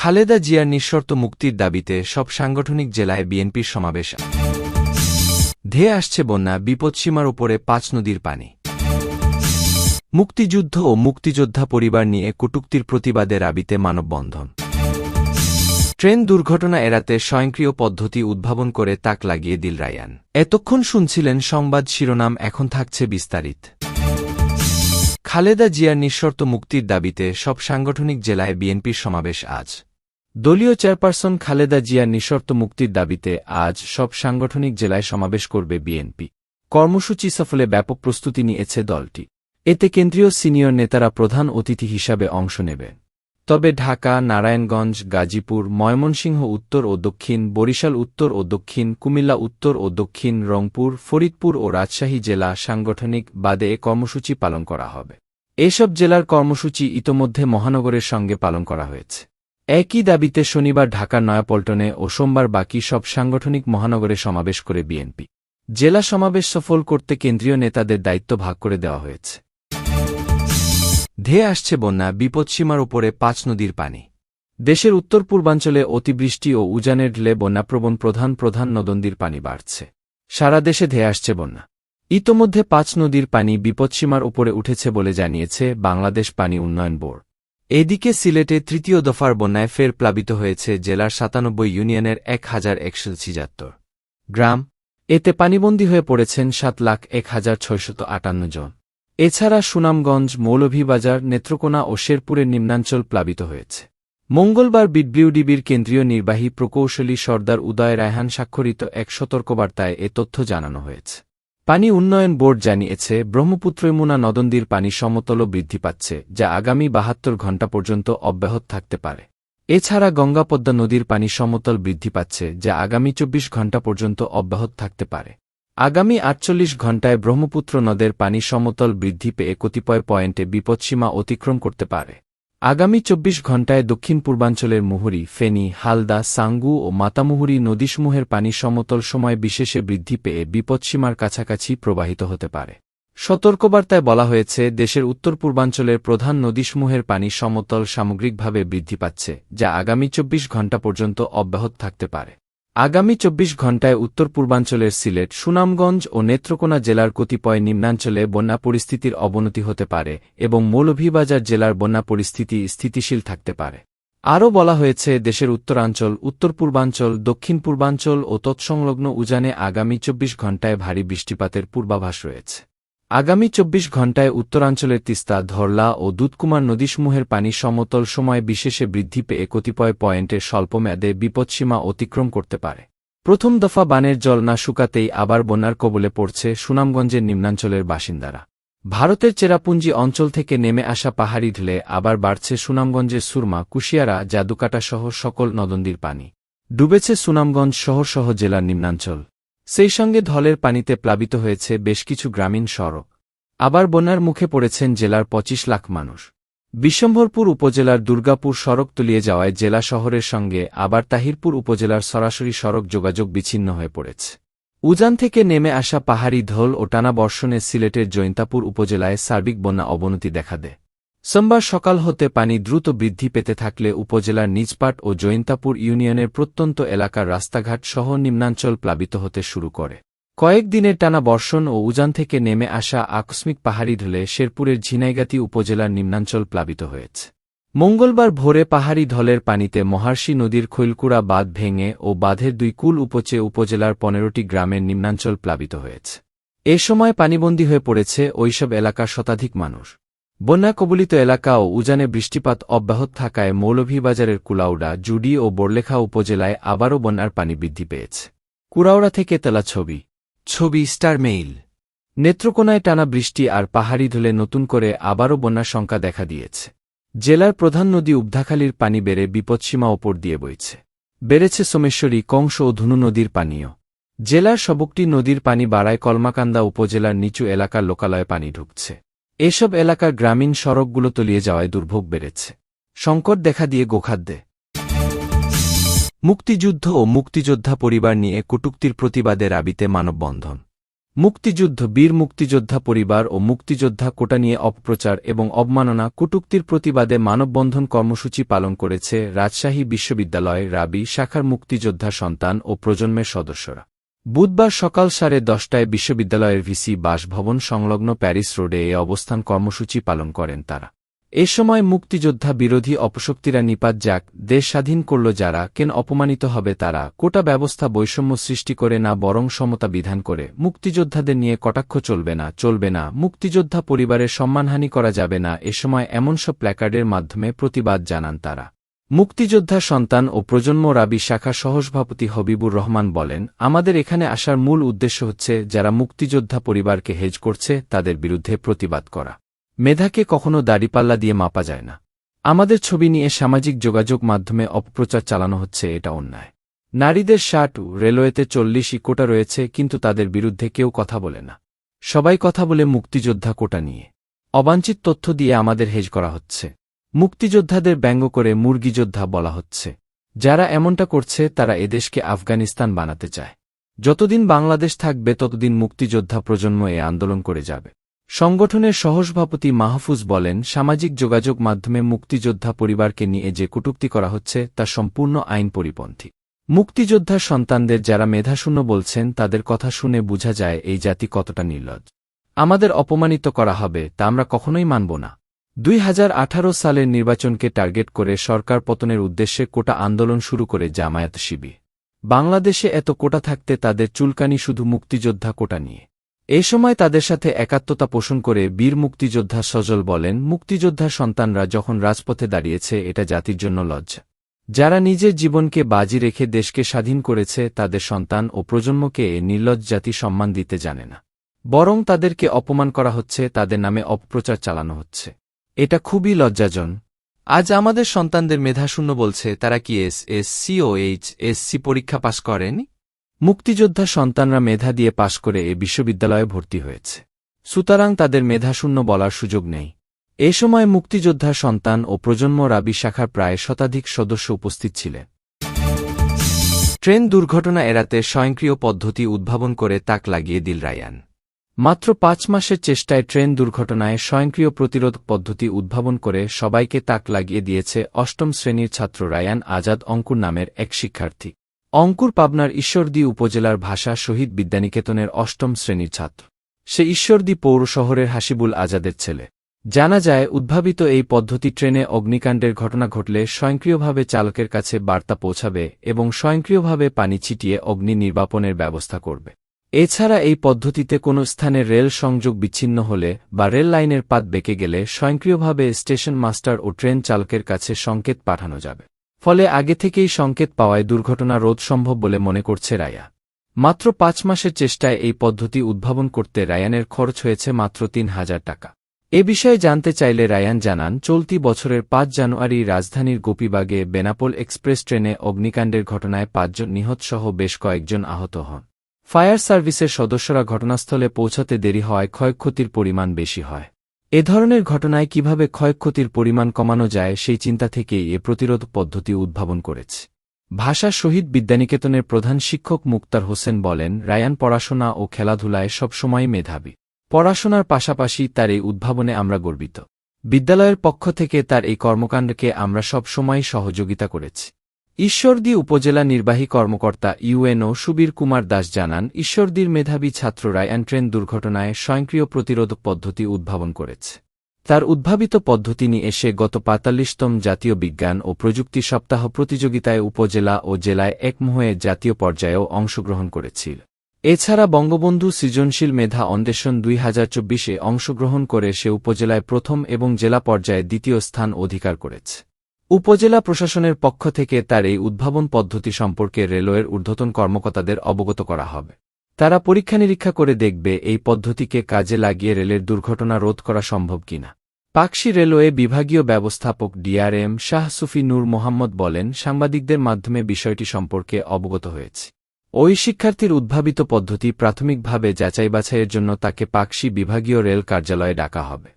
খালেদা জিয়ার নিঃশর্ত মুক্তির দাবিতে সব সাংগঠনিক জেলায় বিএনপির সমাবেশ। ধেয়ে আসছে বন্যা বিপদসীমার উপরে পাঁচ নদীর পানি। মুক্তিযুদ্ধ ও মুক্তিযোদ্ধা পরিবার নিয়ে কটুক্তির প্রতিবাদে রাবিতে মানববন্ধন। ট্রেন দুর্ঘটনা এড়াতে স্বয়ংক্রিয় পদ্ধতি উদ্ভাবন করে তাক লাগিয়ে দিল রায়ান। এতক্ষণ শুনছিলেন সংবাদ শিরোনাম, এখন থাকছে বিস্তারিত। খালেদা জিয়ার নিঃশর্ত মুক্তির দাবিতে সব সাংগঠনিক জেলায় বিএনপির সমাবেশ আজ। দলীয় চেয়ারপারসন খালেদা জিয়ার নিঃশর্ত মুক্তির দাবিতে আজ সব সাংগঠনিক জেলায় সমাবেশ করবে বিএনপি। কর্মসূচি সফলে ব্যাপক প্রস্তুতি নিয়েছে দলটি। এতে কেন্দ্রীয় সিনিয়র নেতারা প্রধান অতিথি হিসাবে অংশ নেবে তবে ঢাকা, নারায়ণগঞ্জ, গাজীপুর, ময়মনসিংহ উত্তর ও দক্ষিণ, বরিশাল উত্তর ও দক্ষিণ, কুমিল্লা উত্তর ও দক্ষিণ, রংপুর, ফরিদপুর ও রাজশাহী জেলা সাংগঠনিক বাদে এ কর্মসূচি পালন করা হবে। এসব জেলার কর্মসূচি ইতোমধ্যে মহানগরের সঙ্গে পালন করা হয়েছে। একই দাবিতে শনিবার ঢাকার নয়াপল্টনে ও সোমবার বাকি সব সাংগঠনিক মহানগরে সমাবেশ করে বিএনপি। জেলা সমাবেশ সফল করতে কেন্দ্রীয় নেতাদের দায়িত্ব ভাগ করে দেওয়া হয়েছে। ধেয়ে আসছে বন্যা, বিপদসীমার ওপরে পাঁচ নদীর পানি। দেশের উত্তর পূর্বাঞ্চলে অতিবৃষ্টি ও উজানের ঢলে বন্যাপ্রবণ প্রধান প্রধান নদন্দির পানি বাড়ছে। সারা দেশে ধেয়ে আসছে বন্যা। ইতোমধ্যে পাঁচ নদীর পানি বিপদসীমার উপরে উঠেছে বলে জানিয়েছে বাংলাদেশ পানি উন্নয়ন বোর্ড। এদিকে সিলেটে তৃতীয় দফার বন্যায় ফের প্লাবিত হয়েছে জেলার সাতানব্বই ইউনিয়নের এক হাজার একশো ছিয়াত্তর গ্রাম। এতে পানিবন্দী হয়ে পড়েছেন সাত লাখ এক হাজার ছয়শত আটান্ন জন। এছাড়া সুনামগঞ্জ, মৌলভীবাজার, নেত্রকোনা ও শেরপুরের নিম্নাঞ্চল প্লাবিত হয়েছে। মঙ্গলবার বিডব্লিউডিবির কেন্দ্রীয় নির্বাহী প্রকৌশলী সর্দার উদয় রায়হান স্বাক্ষরিত এক সতর্কবার্তায় এ তথ্য জানানো হয়েছে। পানি উন্নয়ন বোর্ড জানিয়েছে ব্রহ্মপুত্র যমুনা নদন্দির পানি সমতলও বৃদ্ধি পাচ্ছে, যা আগামী বাহাত্তর ঘণ্টা পর্যন্ত অব্যাহত থাকতে পারে। এছাড়া গঙ্গাপদ্মা নদীর পানি সমতল বৃদ্ধি পাচ্ছে, যা আগামী চব্বিশ ঘণ্টা পর্যন্ত অব্যাহত থাকতে পারে। আগামী আটচল্লিশ ঘণ্টায় ব্রহ্মপুত্র নদের পানি সমতল বৃদ্ধি পেয়ে কতিপয় পয়েন্টে বিপদসীমা অতিক্রম করতে পারে। আগামী চব্বিশ ঘণ্টায় দক্ষিণ পূর্বাঞ্চলের মুহুরী, ফেনী, হালদা, সাঙ্গু ও মাতামুহুরী নদীসমূহের পানি সমতল সময় বিশেষে বৃদ্ধি পেয়ে বিপদসীমার কাছাকাছি প্রবাহিত হতে পারে। সতর্কবার্তায় বলা হয়েছে, দেশের উত্তর পূর্বাঞ্চলের প্রধান নদীসমূহের পানি সমতল সামগ্রিকভাবে বৃদ্ধি পাচ্ছে, যা আগামী চব্বিশ ঘণ্টা পর্যন্ত অব্যাহত থাকতে পারে। আগামী চব্বিশ ঘণ্টায় উত্তর পূর্বাঞ্চলের সিলেট, সুনামগঞ্জ ও নেত্রকোনা জেলার কতিপয় নিম্নাঞ্চলে বন্যা পরিস্থিতির অবনতি হতে পারে এবং মৌলভীবাজার জেলার বন্যা পরিস্থিতি স্থিতিশীল থাকতে পারে। আরও বলা হয়েছে, দেশের উত্তরাঞ্চল উত্তর পূর্বাঞ্চল দক্ষিণ পূর্বাঞ্চল ও তৎসংলগ্ন উজানে আগামী চব্বিশ ঘণ্টায় ভারী বৃষ্টিপাতের পূর্বাভাস রয়েছে। আগামী চব্বিশ ঘণ্টায় উত্তরাঞ্চলের তিস্তা, ধরলা ও দুধকুমার নদীসমূহের পানি সমতল সময় বিশেষে বৃদ্ধি পেয়ে কতিপয় পয়েন্টের স্বল্পমেয়াদে বিপদসীমা অতিক্রম করতে পারে। প্রথম দফা বানের জল না শুকাতেই আবার বন্যার কবলে পড়ছে সুনামগঞ্জের নিম্নাঞ্চলের বাসিন্দারা। ভারতের চেরাপুঞ্জি অঞ্চল থেকে নেমে আসা পাহাড়ি ঢলে আবার বাড়ছে সুনামগঞ্জের সুরমা, কুশিয়ারা জাদুকাটা সহ সকল নদন্দির পানি। ডুবেছে সুনামগঞ্জ শহরসহ জেলার নিম্নাঞ্চল। সেই সঙ্গে ঢলের পানিতে প্লাবিত হয়েছে বেশ কিছু গ্রামীণ সড়ক। আবার বন্যার মুখে পড়েছেন জেলার পঁচিশ লাখ মানুষ। বিশ্বম্ভরপুর উপজেলার দুর্গাপুর সড়ক তলিয়ে যাওয়ায় জেলা শহরের সঙ্গে আবার তাহিরপুর উপজেলার সরাসরি সড়ক যোগাযোগ বিচ্ছিন্ন হয়ে পড়েছে। উজান থেকে নেমে আসা পাহাড়ি ঢোল ও টানা বর্ষণে সিলেটের জৈন্তাপুর উপজেলায় সার্বিক বন্যা অবনতি দেখা দেয়। সোমবার সকাল হতে পানি দ্রুত বৃদ্ধি পেতে থাকলে উপজেলার নিজপাট ও জৈন্তাপুর ইউনিয়নের প্রত্যন্ত এলাকার রাস্তাঘাট সহ নিম্নাঞ্চল প্লাবিত হতে শুরু করে। কয়েক দিনের টানা বর্ষণ ও উজান থেকে নেমে আসা আকস্মিক পাহাড়ি ঢলে শেরপুরের ঝিনাইগাতি উপজেলার নিম্নাঞ্চল প্লাবিত হয়েছে। মঙ্গলবার ভোরে পাহাড়ি ঢলের পানিতে মহার্ষি নদীর খৈলকুড়া বাঁধ ভেঙে ও বাঁধের দুই কুল উপচে উপজেলার পনেরোটি গ্রামের নিম্নাঞ্চল প্লাবিত হয়েছে। এ সময় পানিবন্দী হয়ে পড়েছে ওইসব এলাকার শতাধিক মানুষ। বন্যা কবলিত এলাকা ও উজানে বৃষ্টিপাত অব্যাহত থাকায় মৌলভীবাজারের কুলাউডা, জুডি ও বড়লেখা উপজেলায় আবারও বন্যার পানি বৃদ্ধি পেয়েছে। কুড়াউড়া থেকে তেলা ছবি। ছবি স্টার মেইল। নেত্রকোনায় টানা বৃষ্টি আর পাহাড়ি ধুলে নতুন করে আবারও বন্যার শঙ্কা দেখা দিয়েছে। জেলার প্রধান নদী উবধাখালীর পানি বেড়ে বিপদসীমা ওপর দিয়ে বইছে। বেড়েছে সোমেশ্বরী, কংস ও ধুনু নদীর পানীয় জেলার সবকটি নদীর পানি বাড়ায় কলমাকান্দা উপজেলার নিচু এলাকার লোকালয়ে পানি ঢুকছে। এসব এলাকার গ্রামীণ সড়কগুলো তলিয়ে যাওয়ায় দুর্ভোগ বেড়েছে। সংকট দেখা দিয়ে গোখাদ্যে। মুক্তিযুদ্ধ ও মুক্তিযোদ্ধা পরিবার নিয়ে কটুক্তির প্রতিবাদে রাবিতে মানববন্ধন। মুক্তিযুদ্ধ, বীর মুক্তিযোদ্ধা পরিবার ও মুক্তিযোদ্ধা কোটা নিয়ে অপপ্রচার এবং অবমাননা কটুক্তির প্রতিবাদে মানববন্ধন কর্মসূচি পালন করেছে রাজশাহী বিশ্ববিদ্যালয় রাবি শাখার মুক্তিযোদ্ধা সন্তান ও প্রজন্মের সদস্যরা। বুধবার সকাল সাড়ে দশটায় বিশ্ববিদ্যালয়ের ভিসি বাসভবন সংলগ্ন প্যারিস রোডে এ অবস্থান কর্মসূচি পালন করেন তারা। এ সময় মুক্তিযোদ্ধা বিরোধী অপশক্তিরা নিপাত যাক, দেশ স্বাধীন করল যারা, কেন অপমানিত হবে তারা, কোটা ব্যবস্থা বৈষম্য সৃষ্টি করে না বরং সমতা বিধান করে, মুক্তিযোদ্ধাদের নিয়ে কটাক্ষ চলবে না চলবে না, মুক্তিযোদ্ধা পরিবারের সম্মানহানি করা যাবে না, এ সময় এমন সব প্ল্যাকার্ডের মাধ্যমে প্রতিবাদ জানান তারা। মুক্তিযোদ্ধা সন্তান ও প্রজন্ম রাবি শাখা সহসভাপতি হবিবুর রহমান বলেন, আমাদের এখানে আসার মূল উদ্দেশ্য হচ্ছে, যারা মুক্তিযোদ্ধা পরিবারকে হেজ করছে, তাদের বিরুদ্ধে প্রতিবাদ করা। মেধাকে কখনো দাড়িপাল্লা দিয়ে মাপা যায় না। আমাদের ছবি নিয়ে সামাজিক যোগাযোগ মাধ্যমে অপপ্রচার চালানো হচ্ছে, এটা অন্যায়। নারীদের শার্ট, রেলওয়েতে চল্লিশ কোটা রয়েছে, কিন্তু তাদের বিরুদ্ধে কেউ কথা বলে না। সবাই কথা বলে মুক্তিযোদ্ধা কোটা নিয়ে। অবাঞ্ছিত তথ্য দিয়ে আমাদের হেজ করা হচ্ছে। মুক্তিযোদ্ধাদের ব্যঙ্গ করে মুরগিযোদ্ধা বলা হচ্ছে। যারা এমনটা করছে, তারা এদেশকে আফগানিস্তান বানাতে চায়। যতদিন বাংলাদেশ থাকবে, ততদিন মুক্তিযোদ্ধা প্রজন্ম এ আন্দোলন করে যাবে। সংগঠনের সহসভাপতি মাহফুজ বলেন, সামাজিক যোগাযোগ মাধ্যমে মুক্তিযোদ্ধা পরিবারকে নিয়ে যে কটূক্তি করা হচ্ছে, তা সম্পূর্ণ আইন পরিপন্থী মুক্তিযোদ্ধা সন্তানদের যারা মেধাশূন্য বলছেন, তাদের কথা শুনে বোঝা যায় এই জাতি কতটা নির্লজ্জ। আমাদের অপমানিত করা হবে, তা আমরা কখনোই মানব না। দুই হাজার আঠারো সালের নির্বাচনকে টার্গেট করে সরকার পতনের উদ্দেশ্যে কোটা আন্দোলন শুরু করে জামায়াত শিবির। বাংলাদেশে এত কোটা থাকতে তাদের চুলকানি শুধু মুক্তিযোদ্ধা কোটা নিয়ে। এ সময় তাদের সাথে একাত্মতা পোষণ করে বীর মুক্তিযোদ্ধা সজল বলেন, মুক্তিযোদ্ধা সন্তানরা যখন রাজপথে দাঁড়িয়েছে, এটা জাতির জন্য লজ্জা। যারা নিজের জীবনকে বাজি রেখে দেশকে স্বাধীন করেছে, তাদের সন্তান ও প্রজন্মকে নির্লজ্জ জাতি সম্মান দিতে জানে না। বরং তাদেরকে অপমান করা হচ্ছে, তাদের নামে অপপ্রচার চালানো হচ্ছে। এটা খুবই লজ্জাজন। আজ আমাদের সন্তানদের মেধাশূন্য বলছে, তারা কি এস এস সি ও এইচ এস সি পরীক্ষা পাশ করেনি? মুক্তিযোদ্ধা সন্তানরা মেধা দিয়ে পাশ করে এ বিশ্ববিদ্যালয়ে ভর্তি হয়েছে। সুতরাং তাদের মেধাশূন্য বলার সুযোগ নেই। এ সময় মুক্তিযোদ্ধা সন্তান ও প্রজন্ম রাবি শাখার প্রায় শতাধিক সদস্য উপস্থিত ছিলেন। ট্রেন দুর্ঘটনা এড়াতে স্বয়ংক্রিয় পদ্ধতি উদ্ভাবন করে তাক লাগিয়ে দিল রায়ান। মাত্র পাঁচ মাসের চেষ্টায় ট্রেন দুর্ঘটনায় স্বয়ংক্রিয় প্রতিরোধ পদ্ধতি উদ্ভাবন করে সবাইকে তাক লাগিয়ে দিয়েছে অষ্টম শ্রেণির ছাত্র রায়ান আজাদ অঙ্কুর নামের এক শিক্ষার্থী। অঙ্কুর পাবনার ঈশ্বরদী উপজেলার ভাষা শহীদ বিদ্যানিকেতনের অষ্টম শ্রেণির ছাত্র। সে ঈশ্বরদী পৌর শহরের হাসিবুল আজাদের ছেলে। জানা যায়, উদ্ভাবিত এই পদ্ধতি ট্রেনে অগ্নিকাণ্ডের ঘটনা ঘটলে স্বয়ংক্রিয়ভাবে চালকের কাছে বার্তা পৌঁছাবে এবং স্বয়ংক্রিয়ভাবে পানি ছিটিয়ে অগ্নি নির্বাপনের ব্যবস্থা করবে। এছাড়া এই পদ্ধতিতে কোনো স্থানে রেল সংযোগ বিচ্ছিন্ন হলে বা রেল লাইনের পাত বেঁকে গেলে স্বয়ংক্রিয়ভাবে স্টেশন মাস্টার ও ট্রেন চালকের কাছে সংকেত পাঠানো যাবে। ফলে আগে থেকেই সংকেত পাওয়ায় দুর্ঘটনা রোধ সম্ভব বলে মনে করছে রায়া। মাত্র পাঁচ মাসের চেষ্টায় এই পদ্ধতি উদ্ভাবন করতে রায়ানের খরচ হয়েছে মাত্র তিন হাজার টাকা। এ বিষয়ে জানতে চাইলে রায়ান জানান, চলতি বছরের পাঁচ জানুয়ারি রাজধানীর গোপীবাগে বেনাপোল এক্সপ্রেস ট্রেনে অগ্নিকাণ্ডের ঘটনায় পাঁচজন নিহতসহ বেশ কয়েকজন আহত হন। ফায়ার সার্ভিসের সদস্যরা ঘটনাস্থলে পৌঁছাতে দেরি হওয়ায় ক্ষয়ক্ষতির পরিমাণ বেশি হয়। এ ধরনের ঘটনায় কীভাবে ক্ষয়ক্ষতির পরিমাণ কমানো যায় সেই চিন্তা থেকেই এ প্রতিরোধ পদ্ধতি উদ্ভাবন করেছে। ভাষা শহীদ বিদ্যানিকেতনের প্রধান শিক্ষক মুক্তার হোসেন বলেন, রায়ান পড়াশোনা ও খেলাধুলায় সবসময় মেধাবী। পড়াশোনার পাশাপাশি তার এই উদ্ভাবনে আমরা গর্বিত। বিদ্যালয়ের পক্ষ থেকে তার এই কর্মকাণ্ডকে আমরা সব সময় সহযোগিতা করেছি। ঈশ্বরদী উপজেলা নির্বাহী কর্মকর্তা ইউএনও সুবীর কুমার দাস জানান, ঈশ্বরদীর মেধাবী ছাত্ররা রায়ান ট্রেন দুর্ঘটনায় স্বয়ংক্রিয় প্রতিরোধ পদ্ধতি উদ্ভাবন করেছে। তার উদ্ভাবিত পদ্ধতি নিয়ে এসে গত পাতাল্লিশতম জাতীয় বিজ্ঞান ও প্রযুক্তি সপ্তাহ প্রতিযোগিতায় উপজেলা ও জেলায় একমুহে জাতীয় পর্যায়েও অংশগ্রহণ করেছিল। এছাড়া বঙ্গবন্ধু সৃজনশীল মেধা অন্বেষণ দুই হাজার চব্বিশে অংশগ্রহণ করে সে উপজেলায় প্রথম এবং জেলা পর্যায়ে দ্বিতীয় স্থান অধিকার করেছে। উপজেলা প্রশাসনের পক্ষ থেকে তার এই উদ্ভাবন পদ্ধতি সম্পর্কে রেলওয়ের ঊর্ধ্বতন কর্মকর্তাদের অবগত করা হবে। তারা পরীক্ষা নিরীক্ষা করে দেখবে এই পদ্ধতিকে কাজে লাগিয়ে রেলের দুর্ঘটনা রোধ করা সম্ভব কিনা। পাকশি রেলওয়ে বিভাগীয় ব্যবস্থাপক ডিআরএম শাহ সুফি নূর মোহাম্মদ বলেন, সাংবাদিকদের মাধ্যমে বিষয়টি সম্পর্কে অবগত হয়েছে। ওই শিক্ষার্থীর উদ্ভাবিত পদ্ধতি প্রাথমিকভাবে যাচাই বাছাইয়ের জন্য তাকে পাকশি বিভাগীয় রেল কার্যালয়ে ডাকা হবে।